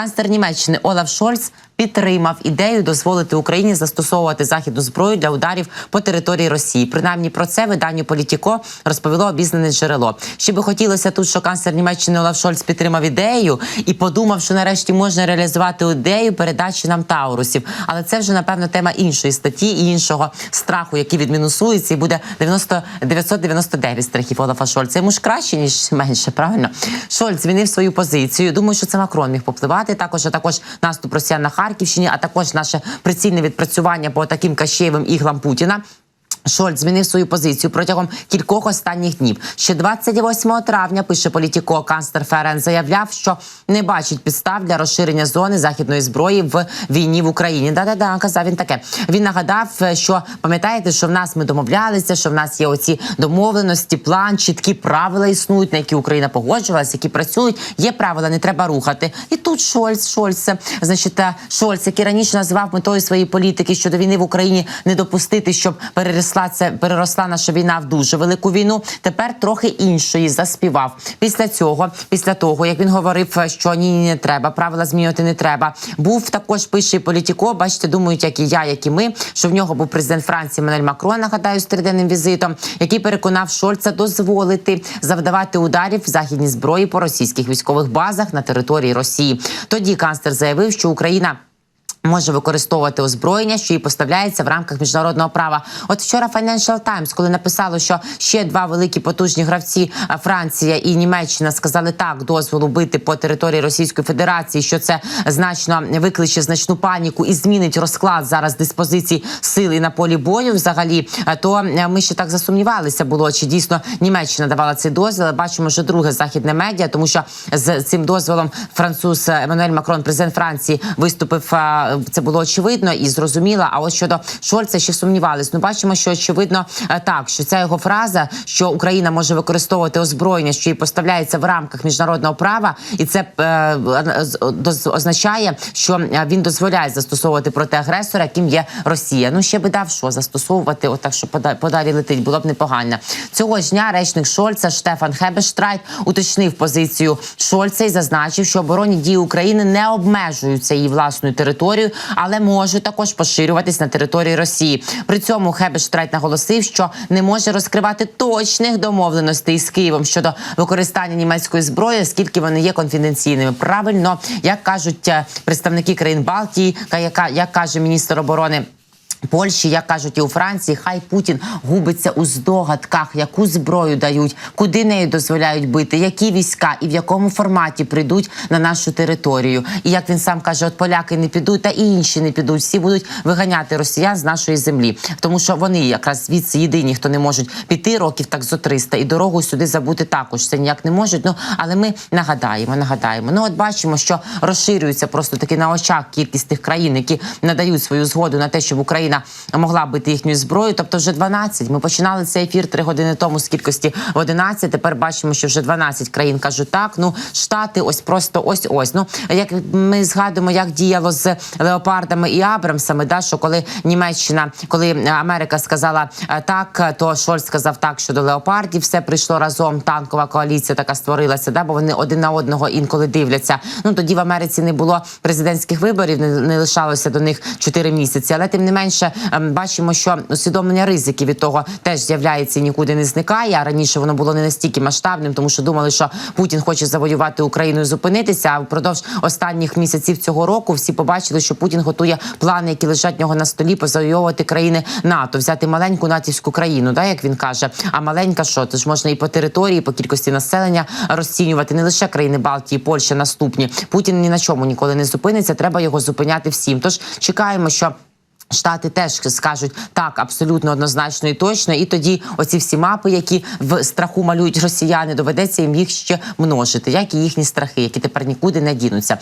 Канцлер Німеччини Олаф Шольц підтримав ідею дозволити Україні застосовувати західну зброю для ударів по території Росії. Принаймні про це виданню Політіко розповіло обізнане джерело. Ще би хотілося тут, що канцлер Німеччини Олаф Шольц підтримав ідею і подумав, що нарешті можна реалізувати ідею передачі нам Таурусів. Але це вже напевно тема іншої статті і іншого страху, який відмінусується, і буде 90, 999 страхів Олафа Шольца. Йому ж краще ніж менше. Правильно Шольц змінив свою позицію. Думаю, що це Макрон міг попливати. Також а також наступ Росіян на Харківщині, а також наше прицільне відпрацювання по таким кащеєвим іглам Путіна. Шольц змінив свою позицію протягом кількох останніх днів. Ще 28 травня пише політіко канцлер Ферен заявляв, що не бачить підстав для розширення зони західної зброї в війні в Україні. Да, да, да, казав він таке. Він нагадав, що пам'ятаєте, що в нас ми домовлялися, що в нас є оці домовленості, план, чіткі правила існують, на які Україна погоджувалася, які працюють. Є правила, не треба рухати. І тут Шольц, Шольц, значить, е, Шольц, який раніше називав метою своєї політики щодо війни в Україні, не допустити, щоб переросла це переросла наша війна в дуже велику війну. Тепер трохи іншої заспівав. Після цього, після того як він говорив, що ні, ні, не треба, правила змінювати не треба. Був також пише політіко. Бачите, думають, як і я, як і ми, що в нього був президент Франції Манель Макрон, нагадаю, з триденним візитом, який переконав Шольца дозволити завдавати ударів західній зброї по російських військових базах на території Росії. Тоді канцлер заявив, що Україна. Може використовувати озброєння, що їй поставляється в рамках міжнародного права. От вчора Financial Times, коли написало, що ще два великі потужні гравці а, Франція і Німеччина сказали так дозволу бити по території Російської Федерації, що це значно викличе значну паніку і змінить розклад зараз диспозиції сили на полі бою. Взагалі, то ми ще так засумнівалися, було чи дійсно Німеччина давала цей дозвіл. Бачимо, що друге західне медіа, тому що з цим дозволом француз Еммануель Макрон, президент Франції, виступив. Це було очевидно і зрозуміло. А от щодо Шольца ще сумнівались. Ну бачимо, що очевидно е, так, що ця його фраза, що Україна може використовувати озброєння, що їй поставляється в рамках міжнародного права, і це е, означає, що е, він дозволяє застосовувати проти агресора, яким є Росія. Ну ще би дав що застосовувати, отак, що пода- подалі летить, було б непогано. Цього ж дня речник Шольца Штефан Хебештрайт уточнив позицію Шольца і зазначив, що оборонні дії України не обмежуються її власною територією, але можуть також поширюватись на території Росії. При цьому Хебештрайт наголосив, що не може розкривати точних домовленостей з Києвом щодо використання німецької зброї, оскільки вони є конфіденційними. Правильно, як кажуть е, представники країн Балтії, ка- яка як каже міністр оборони. Польщі, як кажуть і у Франції, хай Путін губиться у здогадках, яку зброю дають, куди нею дозволяють бити, які війська і в якому форматі прийдуть на нашу територію. І як він сам каже, от поляки не підуть, та і інші не підуть. Всі будуть виганяти росіян з нашої землі, тому що вони якраз звідси єдині, хто не можуть піти років так зо 300, і дорогу сюди забути також. Це ніяк не можуть. Ну але ми нагадаємо, нагадаємо. Ну от бачимо, що розширюється просто таки на очах кількість тих країн, які надають свою згоду на те, щоб Україна могла бити їхньою зброєю. Тобто, вже 12. Ми починали цей ефір три години тому з кількості в 11. Тепер бачимо, що вже 12 країн кажуть так. Ну штати, ось просто ось ось. Ну як ми згадуємо, як діяло з леопардами і Абрамсами, да що коли Німеччина, коли Америка сказала е, так, то Шольц сказав так щодо леопардів. Все прийшло разом. Танкова коаліція така створилася. Да, бо вони один на одного інколи дивляться. Ну тоді в Америці не було президентських виборів, не, не лишалося до них 4 місяці. Але тим не менше ем, бачимо, що усвідомлення ризиків від того теж з'являється і нікуди не зникає. А раніше воно було не настільки масштабним, тому що думали, що Путін хоче завоювати Україну і зупинитися. А впродовж останніх місяців цього року всі побачили, що Путін готує плани, які лежать в нього на столі, позавоювати країни НАТО, взяти маленьку натівську країну, да, як він каже. А маленька що? Тож можна і по території, по кількості населення розцінювати не лише країни Балтії, Польща наступні. Путін ні на чому ніколи не зупиниться. Треба його зупиняти всім. Тож чекаємо, що. Штати теж скажуть так абсолютно однозначно і точно, і тоді оці всі мапи, які в страху малюють росіяни, доведеться їм їх ще множити, як і їхні страхи, які тепер нікуди не дінуться.